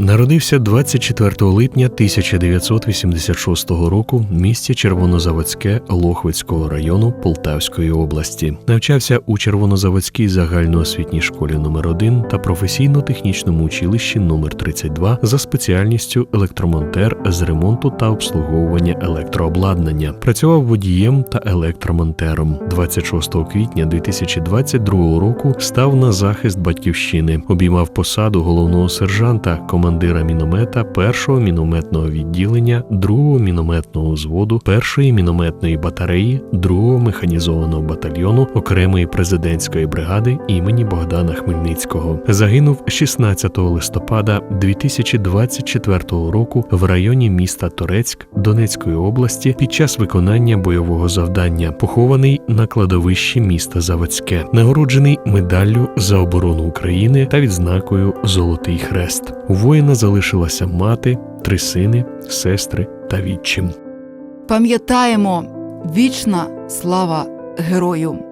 народився 24 липня 1986 року в місті Червонозаводське Лохвицького району Полтавської області. Навчався у Червонозаводській загальноосвітній школі номер 1 та професійно-технічному училищі номер 32 за спеціальністю електромонтер з ремонту та обслуговування електрообладнання. Працював водієм та електромонтером. 26 квітня 2022 року став на захист батьківщини. Обіймав посаду головного сержанта, командира міномета першого мінометного відділення, другого мінометного взводу, першої мінометної батареї, другого механізованого батальйону окремої президентської бригади імені Богдана Хмельницького. Загинув 16 листопада 2024 року в районі міста Торецьк Донецької області під час виконання бойового завдання, похований на кладовищі міста Заводське, нагороджений медаллю за оборону України та відзнакою Золотий Хрест. У воїна залишилася мати, три сини, сестри та відчим. Пам'ятаємо вічна слава герою.